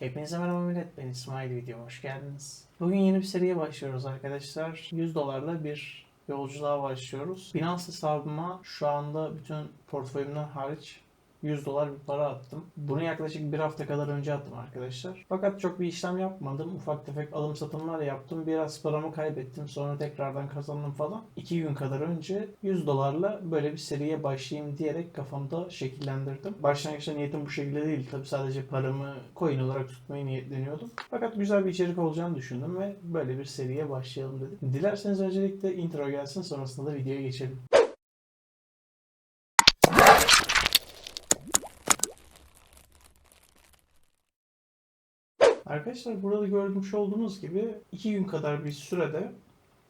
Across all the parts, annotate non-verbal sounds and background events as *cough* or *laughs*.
Hepinize merhaba millet. Ben İsmail videoma hoş geldiniz. Bugün yeni bir seriye başlıyoruz arkadaşlar. 100 dolarla bir yolculuğa başlıyoruz. Binance hesabıma şu anda bütün portföyümden hariç 100 dolar bir para attım. Bunu yaklaşık bir hafta kadar önce attım arkadaşlar. Fakat çok bir işlem yapmadım. Ufak tefek alım satımlar yaptım. Biraz paramı kaybettim. Sonra tekrardan kazandım falan. 2 gün kadar önce 100 dolarla böyle bir seriye başlayayım diyerek kafamda şekillendirdim. Başlangıçta niyetim bu şekilde değil. Tabi sadece paramı coin olarak tutmayı niyetleniyordum. Fakat güzel bir içerik olacağını düşündüm ve böyle bir seriye başlayalım dedim. Dilerseniz öncelikle intro gelsin sonrasında da videoya geçelim. Arkadaşlar burada görmüş olduğunuz gibi 2 gün kadar bir sürede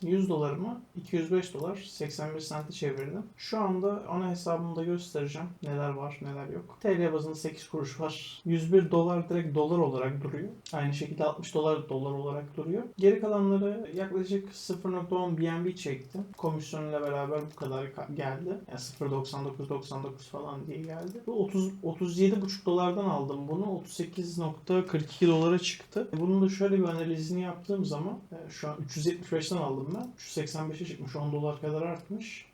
100 dolarımı 205 dolar 81 sente çevirdim. Şu anda ana hesabımda göstereceğim neler var neler yok. TL bazında 8 kuruş var. 101 dolar direkt dolar olarak duruyor. Aynı şekilde 60 dolar dolar olarak duruyor. Geri kalanları yaklaşık 0.10 BNB çektim. Komisyonla beraber bu kadar ka- geldi. Yani 0.99.99 falan diye geldi. Bu 30 37.5 dolardan aldım bunu. 38.42 dolara çıktı. Bunun da şöyle bir analizini yaptığım zaman e, şu an 375'ten aldım ben. 385'e çıkmış. 10 dolar kadar artmış.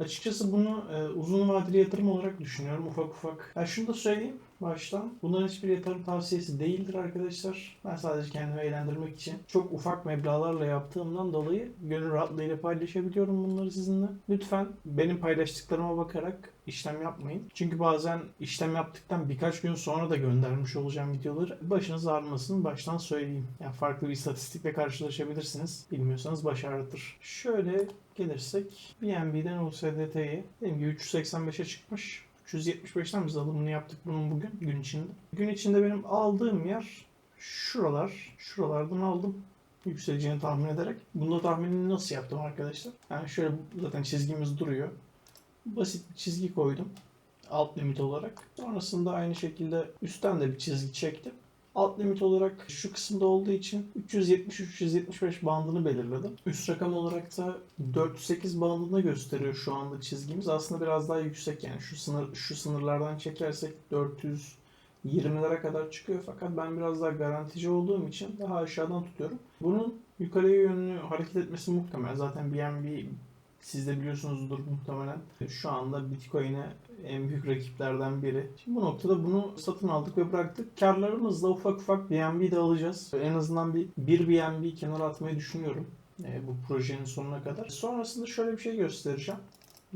Açıkçası bunu e, uzun vadeli yatırım olarak düşünüyorum ufak ufak. Ya şunu da söyleyeyim baştan. Bunların hiçbir yatırım tavsiyesi değildir arkadaşlar. Ben sadece kendimi eğlendirmek için çok ufak meblağlarla yaptığımdan dolayı gönül rahatlığıyla paylaşabiliyorum bunları sizinle. Lütfen benim paylaştıklarıma bakarak işlem yapmayın. Çünkü bazen işlem yaptıktan birkaç gün sonra da göndermiş olacağım videoları. Başınız ağrımasın baştan söyleyeyim. Yani farklı bir istatistikle karşılaşabilirsiniz. Bilmiyorsanız baş ağrıtır. Şöyle gelirsek BNB'den USDT'ye dediğim gibi 385'e çıkmış. 375'ten biz alımını yaptık bunun bugün gün içinde. Gün içinde benim aldığım yer şuralar. Şuralardan aldım yükseleceğini tahmin ederek. Bunda tahminini nasıl yaptım arkadaşlar? Yani şöyle zaten çizgimiz duruyor. Basit bir çizgi koydum. Alt limit olarak. Sonrasında aynı şekilde üstten de bir çizgi çektim. Alt limit olarak şu kısımda olduğu için 370-375 bandını belirledim. Üst rakam olarak da 408 bandını gösteriyor şu anda çizgimiz. Aslında biraz daha yüksek yani şu sınır şu sınırlardan çekersek 420'lere kadar çıkıyor fakat ben biraz daha garantici olduğum için daha aşağıdan tutuyorum. Bunun yukarıya yönlü hareket etmesi muhtemel. Zaten BNB siz de biliyorsunuzdur muhtemelen. Şu anda Bitcoin'e en büyük rakiplerden biri. Şimdi bu noktada bunu satın aldık ve bıraktık. Karlarımızla ufak ufak BNB de alacağız. En azından bir, bir BNB kenara atmayı düşünüyorum. e, bu projenin sonuna kadar. Sonrasında şöyle bir şey göstereceğim.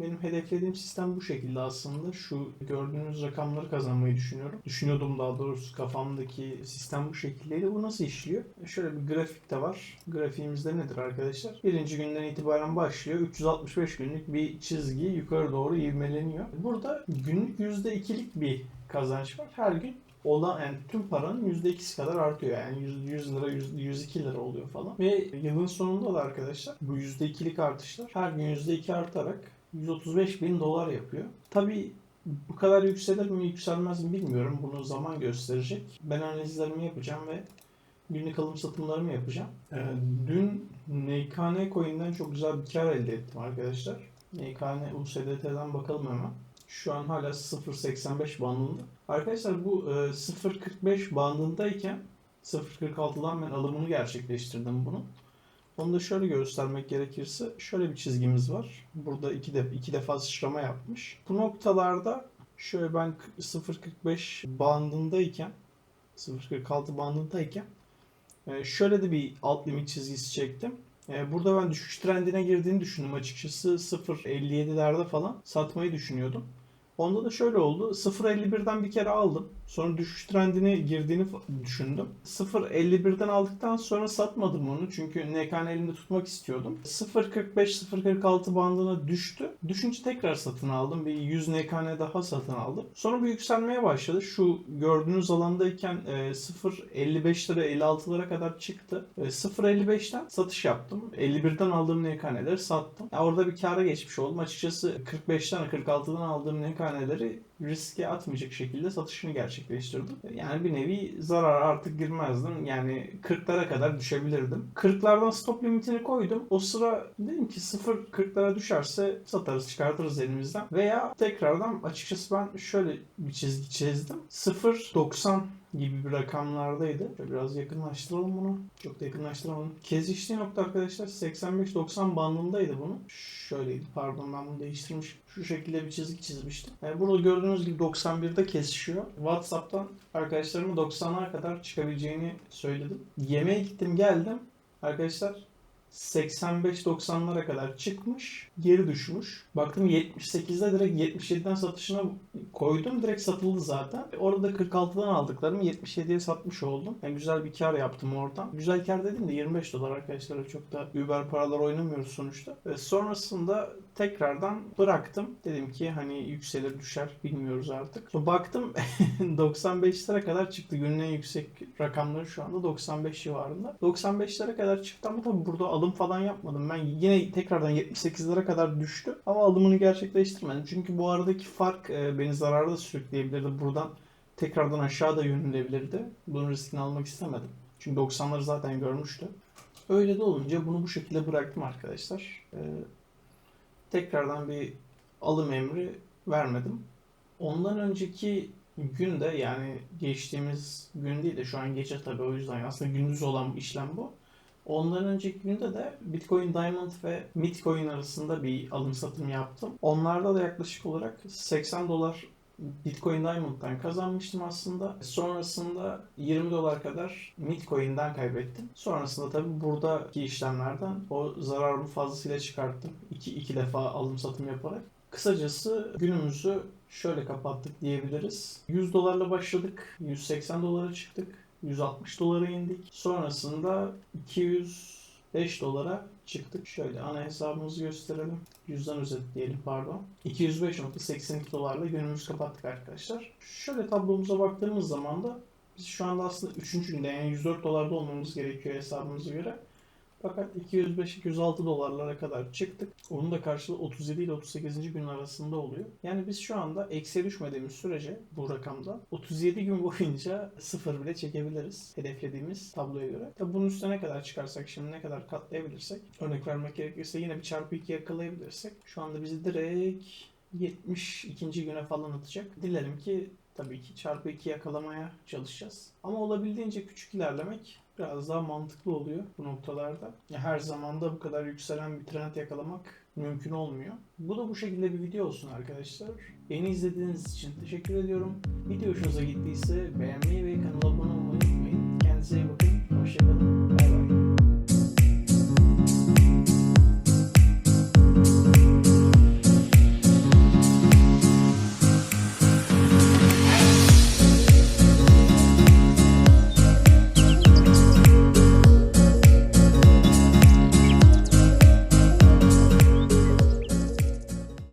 Benim hedeflediğim sistem bu şekilde aslında. Şu gördüğünüz rakamları kazanmayı düşünüyorum. Düşünüyordum daha doğrusu kafamdaki sistem bu şekildeydi. Bu nasıl işliyor? Şöyle bir grafik de var. Grafiğimizde nedir arkadaşlar? Birinci günden itibaren başlıyor. 365 günlük bir çizgi yukarı doğru ivmeleniyor. Burada günlük %2'lik bir kazanç var. Her gün olan yani tüm paranın %2'si kadar artıyor. Yani 100, 100 lira, 100, 102 lira oluyor falan. Ve yılın sonunda da arkadaşlar bu %2'lik artışlar her gün %2 artarak 135 bin dolar yapıyor. Tabii bu kadar yükselir mi yükselmez mi bilmiyorum. Bunu zaman gösterecek. Ben analizlerimi yapacağım ve günlük alım satımlarımı yapacağım. Ee, dün NKN coin'den çok güzel bir kar elde ettim arkadaşlar. NKN USDT'den bakalım hemen. Şu an hala 0.85 bandında. Arkadaşlar bu e, 0.45 bandındayken 0.46'dan ben alımını gerçekleştirdim bunu. Onu da şöyle göstermek gerekirse şöyle bir çizgimiz var. Burada iki, de, iki defa sıçrama yapmış. Bu noktalarda şöyle ben 0.45 bandındayken 0.46 bandındayken e, şöyle de bir alt limit çizgisi çektim. E, Burada ben düşüş trendine girdiğini düşündüm açıkçası. 0.57'lerde falan satmayı düşünüyordum. Onda da şöyle oldu. 0.51'den bir kere aldım. Sonra düşüş trendine girdiğini düşündüm. 0.51'den aldıktan sonra satmadım onu. Çünkü NK'nın elimde tutmak istiyordum. 0.45-0.46 bandına düştü. Düşünce tekrar satın aldım. Bir 100 NKN daha satın aldım. Sonra bu yükselmeye başladı. Şu gördüğünüz alandayken e, 0.55 lira 56'lara kadar çıktı. E, 0.55'ten satış yaptım. 51'den aldığım NKN'leri sattım. Ya orada bir kâra geçmiş oldum. Açıkçası 45'ten 46'dan aldığım NKN'leri riske atmayacak şekilde satışını gerçekleştirdim. Yani bir nevi zarar artık girmezdim. Yani 40'lara kadar düşebilirdim. 40'lardan stop limitini koydum. O sıra dedim ki 0-40'lara düşerse satarız çıkartırız elimizden. Veya tekrardan açıkçası ben şöyle bir çizgi çizdim. 0.90 gibi bir rakamlardaydı. Şöyle biraz yakınlaştıralım bunu. Çok da yakınlaştıramadım. Kesiştiği nokta arkadaşlar 85-90 bandındaydı bunun. Şöyleydi pardon ben bunu değiştirmişim. Şu şekilde bir çizgi çizmiştim. Yani burada gördüğünüz gibi 91'de kesişiyor. Whatsapp'tan arkadaşlarıma 90'a kadar çıkabileceğini söyledim. Yemeğe gittim geldim. Arkadaşlar 85-90'lara kadar çıkmış, geri düşmüş. Baktım 78'de direkt 77'den satışına koydum. Direkt satıldı zaten. Orada 46'dan aldıklarımı 77'ye satmış oldum. Yani güzel bir kar yaptım oradan. Güzel kar dedim de 25 dolar arkadaşlar. Çok da Uber paralar oynamıyoruz sonuçta. Ve sonrasında tekrardan bıraktım. Dedim ki hani yükselir düşer bilmiyoruz artık. Baktım *laughs* 95'lere kadar çıktı. Günün en yüksek rakamları şu anda 95 civarında. 95'lere kadar çıktı ama tabii burada alım falan yapmadım. Ben yine tekrardan 78'lere kadar düştü ama alımını gerçekleştirmedim. Çünkü bu aradaki fark e, beni zararda sürükleyebilirdi. Buradan tekrardan aşağı da yönelebilirdi. Bunun riskini almak istemedim. Çünkü 90'ları zaten görmüştü. Öyle de olunca bunu bu şekilde bıraktım arkadaşlar. E, tekrardan bir alım emri vermedim. Ondan önceki günde yani geçtiğimiz gün değil de şu an gece tabii o yüzden aslında gündüz olan işlem bu. Ondan önceki günde de Bitcoin Diamond ve Bitcoin arasında bir alım satım yaptım. Onlarda da yaklaşık olarak 80 dolar Bitcoin Diamond'dan kazanmıştım aslında. Sonrasında 20 dolar kadar Bitcoin'den kaybettim. Sonrasında tabii buradaki işlemlerden o zararımı fazlasıyla çıkarttım. İki, iki defa alım satım yaparak. Kısacası günümüzü şöyle kapattık diyebiliriz. 100 dolarla başladık. 180 dolara çıktık. 160 dolara indik. Sonrasında 205 dolara çıktık. Şöyle ana hesabımızı gösterelim. Yüzden özetleyelim pardon. 205.82 dolarla günümüzü kapattık arkadaşlar. Şöyle tablomuza baktığımız zaman da biz şu anda aslında 3. günde yani 104 dolarda olmamız gerekiyor hesabımıza göre. Fakat 205-206 dolarlara kadar çıktık. Onun da karşılığı 37 ile 38. gün arasında oluyor. Yani biz şu anda eksiye düşmediğimiz sürece bu rakamda 37 gün boyunca sıfır bile çekebiliriz. Hedeflediğimiz tabloya göre. Tabi bunun üstüne ne kadar çıkarsak şimdi ne kadar katlayabilirsek örnek vermek gerekirse yine bir çarpı 2 yakalayabilirsek şu anda bizi direkt 72. güne falan atacak. Dilerim ki tabii ki çarpı 2 yakalamaya çalışacağız. Ama olabildiğince küçük ilerlemek biraz daha mantıklı oluyor bu noktalarda. Ya her zaman da bu kadar yükselen bir trend yakalamak mümkün olmuyor. Bu da bu şekilde bir video olsun arkadaşlar. Beni izlediğiniz için teşekkür ediyorum. Video hoşunuza gittiyse beğenmeyi ve kanala abone olmayı unutmayın. Kendinize iyi bakın. Hoşçakalın. Bay bay.